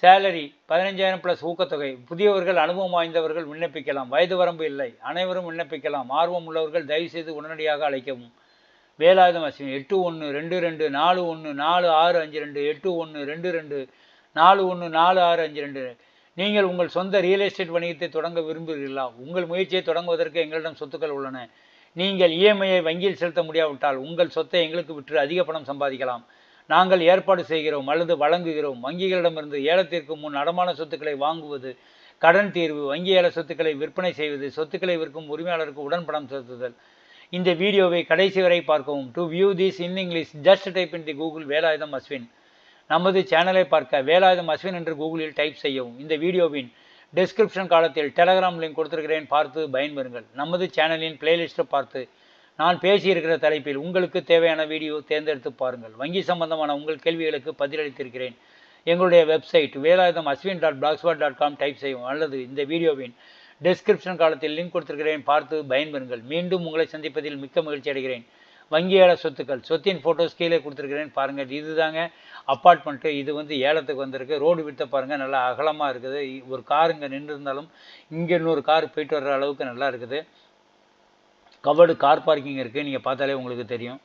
Salary பதினஞ்சாயிரம் plus ஊக்கத்தொகை. புதியவர்கள் அனுபவம் வாய்ந்தவர்கள் விண்ணப்பிக்கலாம். வயது வரம்பு இல்லை. அனைவரும் விண்ணப்பிக்கலாம். ஆர்வம் உள்ளவர்கள் தயவுசெய்து உடனடியாக அழைக்கவும். வேலாயுதம் அசிவம் எட்டு ஒன்று ரெண்டு ரெண்டு நாலு ஒன்று நாலு ஆறு அஞ்சு ரெண்டு. எட்டு ஒன்று ரெண்டு ரெண்டு நாலு ஒன்று நாலு ஆறு அஞ்சு ரெண்டு. நீங்கள் உங்கள் சொந்த ரியல் எஸ்டேட் வணிகத்தை தொடங்க விரும்புகிறீர்களா? உங்கள் முயற்சியை தொடங்குவதற்கு எங்களிடம் சொத்துக்கள் உள்ளன. நீங்கள் இஎம்ஐயை வங்கியில் செலுத்த முடியாவிட்டால் உங்கள் சொத்தை எங்களுக்கு விற்று அதிக பணம் சம்பாதிக்கலாம். நாங்கள் ஏற்பாடு செய்கிறோம் அல்லது வழங்குகிறோம். வங்கிகளிடமிருந்து ஏலத்திற்கு முன் அடமான சொத்துக்களை வாங்குவது கடன் தீர்வு வங்கி ஏல சொத்துக்களை விற்பனை செய்வது சொத்துக்களை விற்கும் உரிமையாளருக்கு உடன்படம் செலுத்துதல். இந்த வீடியோவை கடைசி வரை பார்க்கவும். To view this in English just type in the Google Velayutham Ashwin. நமது சேனலை பார்க்க வேலாயுதம் அஸ்வின் என்று கூகுளில் டைப் செய்யவும். இந்த வீடியோவின் டிஸ்கிரிப்ஷன் காலத்தில் டெலகிராம் லிங்க் கொடுத்திருக்கிறேன். பார்த்து பயன்பெறுங்கள். நமது சேனலின் பிளேலிஸ்ட்டை பார்த்து நான் பேசியிருக்கிற தலைப்பில் உங்களுக்கு தேவையான வீடியோ தேர்ந்தெடுத்து பாருங்கள். வங்கி சம்பந்தமான உங்கள் கேள்விகளுக்கு பதிலளித்திருக்கிறேன். எங்களுடைய website Velayutham Ashwin dot blogspot dot com type செய்யும் அல்லது இந்த வீடியோவின் டிஸ்கிரிப்ஷன் காலத்தில் லிங்க் கொடுத்திருக்கிறேன். பார்த்து பயன்பெறுங்கள். மீண்டும் உங்களை சந்திப்பதில் மிக்க மகிழ்ச்சி அடைகிறேன். வங்கியாள சொத்துக்கள் சொத்தின் ஃபோட்டோஸ் கீழே கொடுத்துருக்கிறேன். பாருங்கள் இதுதாங்க அப்பார்ட்மெண்ட்டு இது வந்து ஏலத்துக்கு வந்திருக்கு. ரோடு விட்ட பாருங்கள் நல்லா அகலமாக இருக்குது. ஒரு கார் இங்கே நின்று இருந்தாலும் இங்கே இன்னொரு கார் போயிட்டு வர்ற அளவுக்கு நல்லா இருக்குது. கவர்டு கார் பார்க்கிங் இருக்குது நீங்கள் பார்த்தாலே உங்களுக்கு தெரியும்.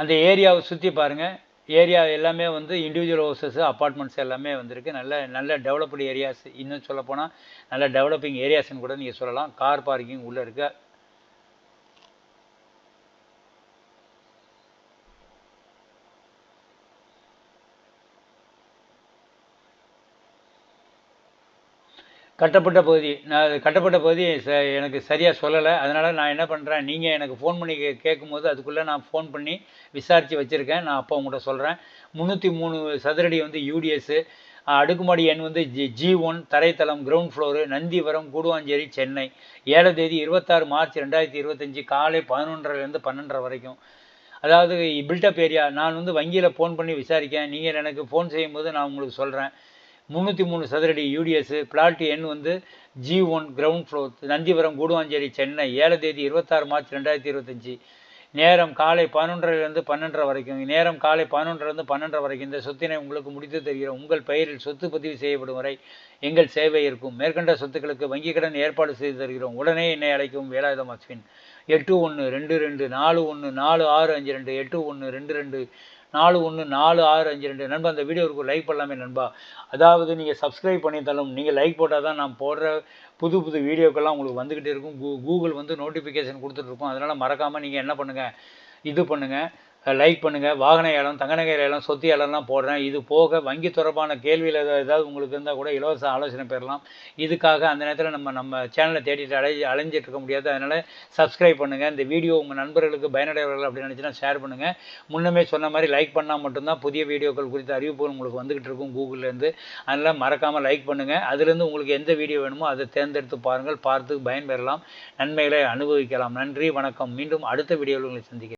அந்த ஏரியாவை சுற்றி பாருங்கள் ஏரியா எல்லாமே வந்து இண்டிவிஜுவல் ஹவுசஸ்ஸு அப்பார்ட்மெண்ட்ஸ் எல்லாமே வந்திருக்கு. நல்ல நல்ல டெவலப்டு ஏரியாஸ் இன்னும் சொல்லப்போனால் நல்ல டெவலப்பிங் ஏரியாஸ்ன்னு கூட நீங்கள் சொல்லலாம். கார் பார்க்கிங் உள்ளே இருக்குது கட்டப்பட்ட பகுதி நான் கட்டப்பட்ட பகுதி ச எனக்கு சரியாக சொல்லலை. அதனால் நான் என்ன பண்ணுறேன் நீங்கள் எனக்கு ஃபோன் பண்ணி கே கேட்கும்போது அதுக்குள்ளே நான் ஃபோன் பண்ணி விசாரித்து வச்சுருக்கேன். நான் அப்போ உங்கள்கிட்ட சொல்கிறேன் முந்நூற்றி மூணு சதுரடி வந்து யூடிஎஸ்ஸு அடுக்குமாடி எண் வந்து ஜி ஜி ஒன் தரைத்தளம் கிரவுண்ட் ஃப்ளோரு நந்திவரம் கூடுவாஞ்சேரி சென்னை. ஏழு தேதி இருபத்தாறு மார்ச் ரெண்டாயிரத்தி இருபத்தஞ்சி காலை பதினொன்றரைலேருந்து பன்னெண்டரை வரைக்கும். அதாவது பில்டப் ஏரியா நான் வந்து வங்கியில் ஃபோன் பண்ணி விசாரிக்கேன். நீங்கள் எனக்கு ஃபோன் செய்யும்போது நான் உங்களுக்கு சொல்கிறேன் முந்நூற்றி மூணு சதுரடி யூடிஎஸ் பிளாட் எண் வந்து G one ground floor Nandivaram Guduvanchery Chennai. ஏழு தேதி இருபத்தாறு மார்ச் ரெண்டாயிரத்தி இருபத்தஞ்சி. நேரம் காலை பதினொன்றரைலேருந்து பன்னெண்டரை வரைக்கும். நேரம் காலை பதினொன்றிலிருந்து பன்னெண்டரை வரைக்கும். இந்த சொத்தினை உங்களுக்கு முடித்து தருகிறோம். உங்கள் பெயரில் சொத்து பதிவு செய்யப்படும் வரை எங்கள் சேவை இருக்கும். மேற்கண்ட சொத்துக்களுக்கு வங்கிக் கடன் ஏற்பாடு செய்து தருகிறோம். உடனே என்னை அழைக்கும் வேலாயுதம் அஸ்வின் எட்டு ஒன்று ரெண்டு ரெண்டு நாலு ஒன்று நாலு ஆறு அஞ்சு ரெண்டு. எட்டு ஒன்று ரெண்டு ரெண்டு நாலு ஒன்று நாலு ஆறு அஞ்சு ரெண்டு. நண்பா அந்த வீடியோவுக்கு லைக் பண்ணலாமே நண்பா. அதாவது நீங்கள் சப்ஸ்கிரைப் பண்ணியிருந்தாலும் நீங்கள் லைக் போட்டால் தான் நான் போடுற புது புது வீடியோக்கெல்லாம் உங்களுக்கு வந்துக்கிட்டே இருக்கும். கூ கூகுள் வந்து நோட்டிஃபிகேஷன் கொடுத்துட்ருக்கோம் அதனால் மறக்காமல் நீங்கள் என்ன பண்ணுங்கள் இது பண்ணுங்கள் லைக் பண்ணுங்கள் வாகன ஏலம் தங்கநகை ஏலம் சொத்து ஏலம்லாம் போடுறேன். இது போக வங்கி தொடர்பான கேள்வியில் ஏதாவது உங்களுக்கு இருந்தால் கூட இலவச ஆலோசனை பெறலாம். இதுக்காக அந்த நேரத்தில் நம்ம நம்ம சேனலை தேடிட்டு அலை அலைஞ்சிட்டு இருக்க முடியாது. அதனால் சப்ஸ்கிரைப் பண்ணுங்கள் இந்த வீடியோ உங்கள் நண்பர்களுக்கு பயனடைவர்கள் அப்படின்னு நினச்சினா ஷேர் பண்ணுங்கள் முன்னமே சொன்ன மாதிரி லைக் பண்ணால் மட்டும்தான் புதிய வீடியோக்கள் குறித்த அறிவிப்புகள் உங்களுக்கு வந்துக்கிட்டு இருக்கும் கூகுள்லேருந்து அதனால் மறக்காமல் லைக் பண்ணுங்கள் அதுலேருந்து உங்களுக்கு எந்த வீடியோ வேணுமோ அதை தேர்ந்தெடுத்து பாருங்கள். பார்த்து பயன்பெறலாம். நன்மைகளை அனுபவிக்கலாம். நன்றி வணக்கம். மீண்டும் அடுத்த வீடியோவில் உங்களை சந்திக்கிறேன்.